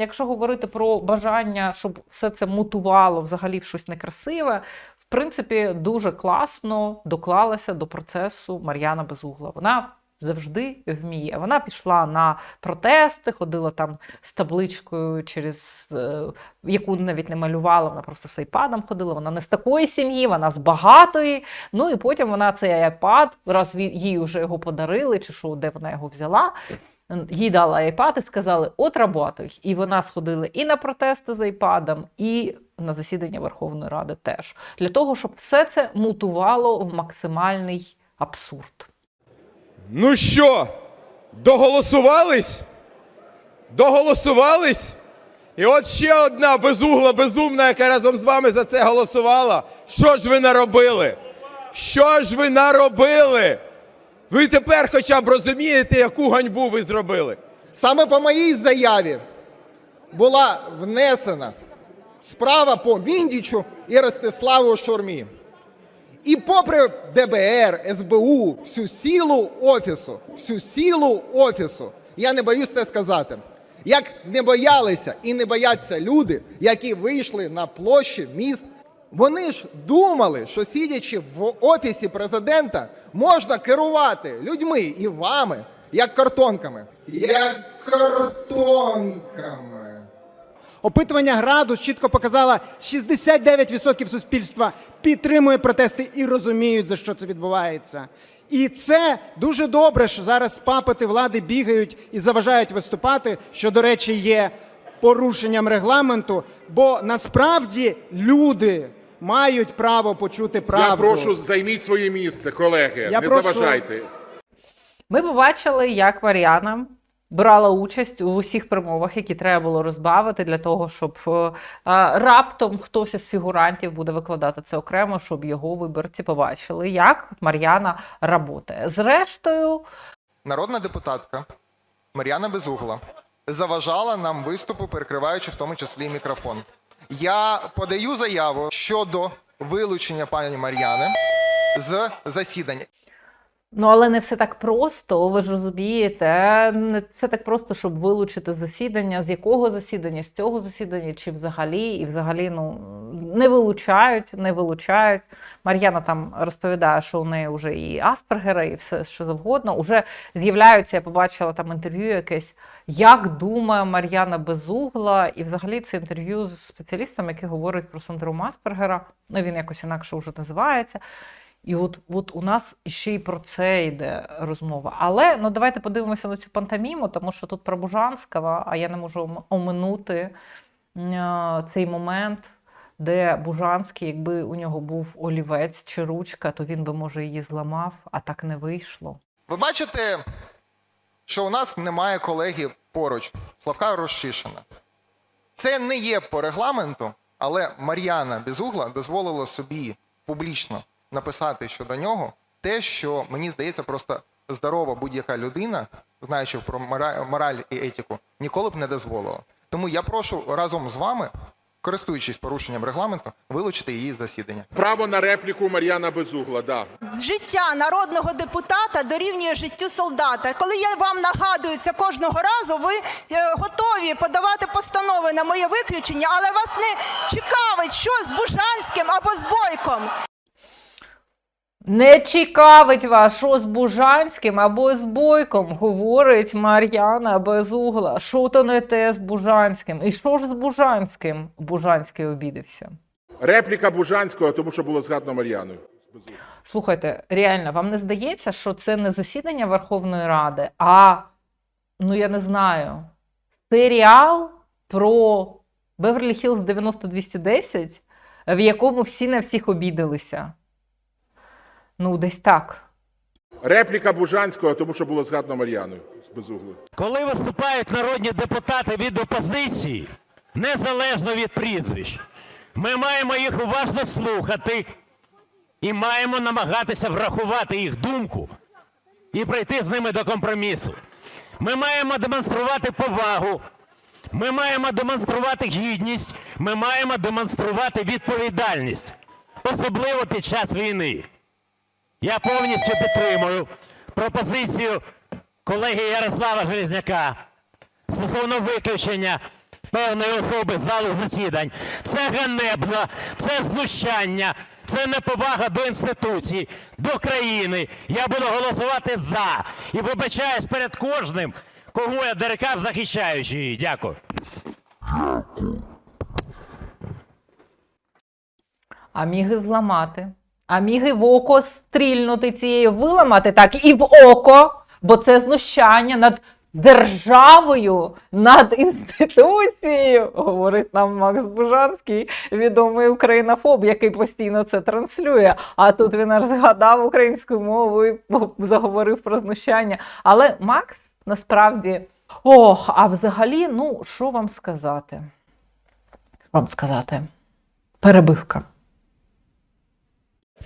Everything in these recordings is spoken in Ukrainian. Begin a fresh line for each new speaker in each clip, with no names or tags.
Якщо говорити про бажання, щоб все це мутувало взагалі в щось некрасиве, в принципі, дуже класно доклалася до процесу Мар'яна Безугла. Вона завжди вміє. Вона пішла на протести, ходила там з табличкою, через е, яку навіть не малювала, вона просто з айпадом ходила. Вона не з такої сім'ї, вона з багатої. Ну і потім вона цей айпад, раз їй вже його подарили, чи що, де вона його взяла. Їй дали айпад і сказали: от работай. І вона сходила і на протести з айпадом, і на засідання Верховної Ради теж. Для того, щоб все це мутувало в максимальний абсурд.
Ну що, доголосувались? Доголосувались? І от ще одна безугла, безумна, яка разом з вами за це голосувала. Що ж ви наробили? Що ж ви наробили? Ви тепер хоча б розумієте, яку ганьбу ви зробили?
Саме по моїй заяві була внесена справа по Міндічу і Ростиславу Шурмі. І попри ДБР, СБУ, всю силу офісу, всю силу офісу, я не боюсь це сказати. Як не боялися і не бояться люди, які вийшли на площі міст, вони ж думали, що сидячи в офісі президента, можна керувати людьми і вами, як картонками. Як картонками.
Опитування Градус чітко показало, 69% суспільства підтримує протести і розуміють, за що це відбувається. І це дуже добре, що зараз папити влади бігають і заважають виступати, що, до речі, є порушенням регламенту, бо насправді люди мають право почути правду.
Я прошу, займіть своє місце, колеги.
Я
не
прошу-
заважайте.
Ми побачили, як Мар'яна брала участь у усіх промовах, які треба було розбавити для того, щоб е, е, раптом хтось із фігурантів буде викладати це окремо, щоб його виборці побачили, як Мар'яна работає. Зрештою,
Народна депутатка Мар'яна Безугла заважала нам виступу, перекриваючи в тому числі і мікрофон. Я подаю заяву щодо вилучення пані Мар'яни з засідання.
Ну, але не все так просто, ви ж розумієте. Не все так просто, щоб вилучити засідання. З якого засідання, з цього засідання, чи взагалі, і взагалі ну, не вилучають, не вилучають. Мар'яна там розповідає, що у неї вже і Аспергера, і все що завгодно. Уже з'являються, я побачила там інтерв'ю якесь, як думає Мар'яна Безугла, і взагалі це інтерв'ю з спеціалістом, який говорить про синдром Аспергера. Ну, він якось інакше вже називається. І от, от у нас ще й про це йде розмова. Але ну давайте подивимося на цю пантоміму, тому що тут про Бужанського, а я не можу оминути е, цей момент, де Бужанський, якби у нього був олівець чи ручка, то він би може її зламав, а так не вийшло.
Ви бачите, що у нас немає колеги поруч, Славка Розчишина. Це не є по регламенту, але Мар'яна Безугла дозволила собі публічно написати щодо нього те, що мені здається, просто здорова будь-яка людина, знаючи про мора- мораль і етику, ніколи б не дозволила. Тому я прошу разом з вами, користуючись порушенням регламенту, вилучити її з засідання.
Право на репліку Мар'яна Безугла, да.
Життя народного депутата дорівнює життю солдата. Коли я вам нагадую це кожного разу, ви е, готові подавати постанови на моє виключення, але вас не цікавить, що з Бужанським або з Бойком.
Не цікавить вас, що з Бужанським або з Бойком, говорить Мар'яна Безугла. Що то не те з Бужанським? І що ж з Бужанським? Бужанський обідався.
Репліка Бужанського, тому що було згадано Мар'яною.
Слухайте, реально, вам не здається, що це не засідання Верховної Ради, а ну я не знаю, серіал про Беверлі Хілз 90210, в якому всі на всіх обідалися. Ну, десь так.
Репліка Бужанського, тому що було згадано Мар'яною з Безуглою.
Коли виступають народні депутати від опозиції, незалежно від прізвищ, ми маємо їх уважно слухати і маємо намагатися врахувати їх думку і прийти з ними до компромісу. Ми маємо демонструвати повагу, ми маємо демонструвати гідність, ми маємо демонструвати відповідальність, особливо під час війни. Я повністю підтримую пропозицію колеги Ярослава Железняка стосовно виключення певної особи з залу засідань. Це ганебно, це знущання, це неповага до інституцій, до країни. Я буду голосувати за і вибачаюсь перед кожним, кого я дерекав, захищаючи її. Дякую.
А міги зламати. А міги в око стрільнути цією, виламати так і в око, бо це знущання над державою, над інституцією, говорить нам Макс Бужанський, відомий українофоб, який постійно це транслює. А тут він аж згадав українською мовою, і заговорив про знущання. Але Макс насправді. Ох, а взагалі, ну що вам сказати? Вам сказати? Перебивка.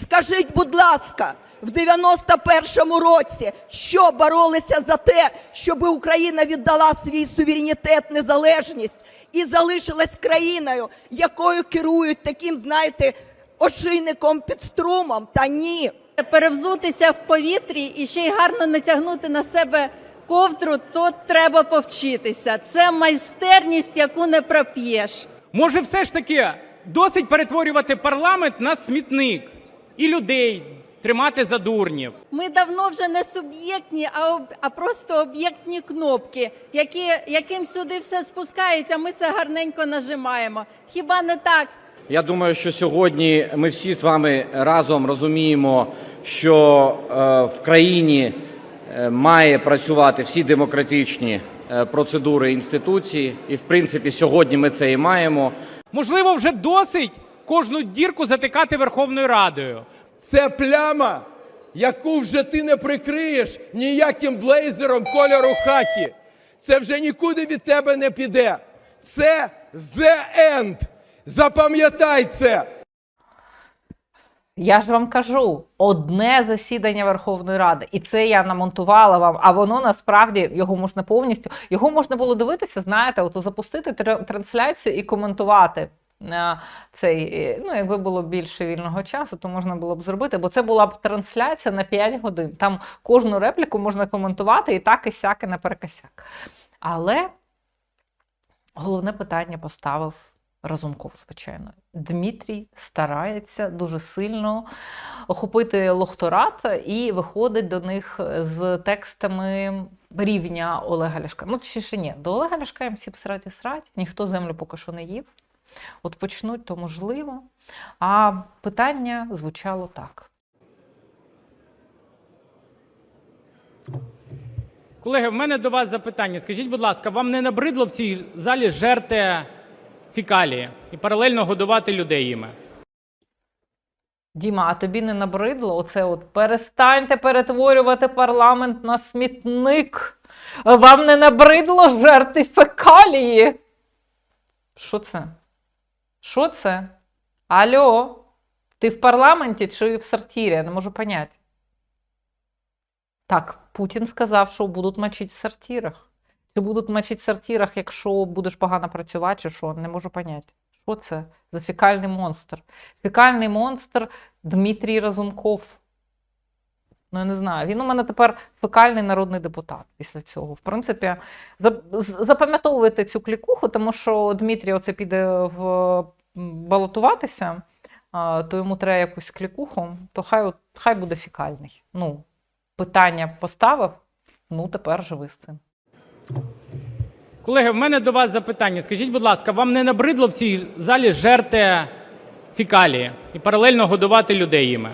Скажіть, будь ласка, в 91-му році що боролися за те, щоб Україна віддала свій суверенітет, незалежність і залишилась країною, якою керують таким, знаєте, ошийником під струмом? Та ні.
перевзутися в повітрі і ще й гарно натягнути на себе ковдру, то треба повчитися. Це майстерність, яку не проп'єш.
Може, все ж таки досить перетворювати парламент на смітник і людей тримати за дурнів.
Ми давно вже не суб'єктні, а, об- а просто об'єктні кнопки, які, яким сюди все спускають, а ми це гарненько нажимаємо. Хіба не так?
Я думаю, що сьогодні ми всі з вами разом розуміємо, що е, в країні е, має працювати всі демократичні е, процедури інституції, і в принципі сьогодні ми це і маємо.
Можливо, вже досить кожну дірку затикати Верховною Радою.
Це пляма, яку вже ти не прикриєш ніяким блейзером кольору хакі. Це вже нікуди від тебе не піде. Це the end. Запам'ятай це.
Я ж вам кажу, одне засідання Верховної Ради, і це я намонтувала вам. А воно насправді його можна повністю. Його можна було дивитися, знаєте, от запустити трансляцію і коментувати. Цей, е, ну, якби було більше вільного часу, то можна було б зробити, бо це була б трансляція на 5 годин. Там кожну репліку можна коментувати і так, і сяк, і наперекосяк. Але головне питання поставив Разумков, звичайно. Дмитрій старається дуже сильно охопити лохторат і виходить до них з текстами рівня Олега Ляшка. Ну, ще ще ні, до Олега Ляшка їм всі срать і срать, ніхто землю поки що не їв. От почнуть, то можливо. А питання звучало так.
Колеги, в мене до вас запитання. Скажіть, будь ласка, вам не набридло в цій залі жерти фікалії і паралельно годувати людей їми?
Діма, а тобі не набридло? Оце от перестаньте перетворювати парламент на смітник. Вам не набридло жерти фекалії? Що це? Що це? Алло? Ти в парламенті чи в сортірі? Я не можу поняти. Так, Путін сказав, що будуть мочити в сортирах. Чи будуть мочити в сортирах, якщо будеш погано працювати, чи що? Не можу поняти. Що це за фекальний монстр? Фікальний монстр Дмитрій Разумков. Ну, я не знаю. Він у мене тепер фекальний народний депутат після цього. В принципі, за- запам'ятовуйте цю клікуху, тому що Дмитрій оце піде в балотуватися, то йому треба якусь клікуху, то хай, хай буде фекальний. Ну, питання поставив, ну тепер живи з цим.
Колеги, в мене до вас запитання. Скажіть, будь ласка, вам не набридло в цій залі жерти фікалії і паралельно годувати людей їми?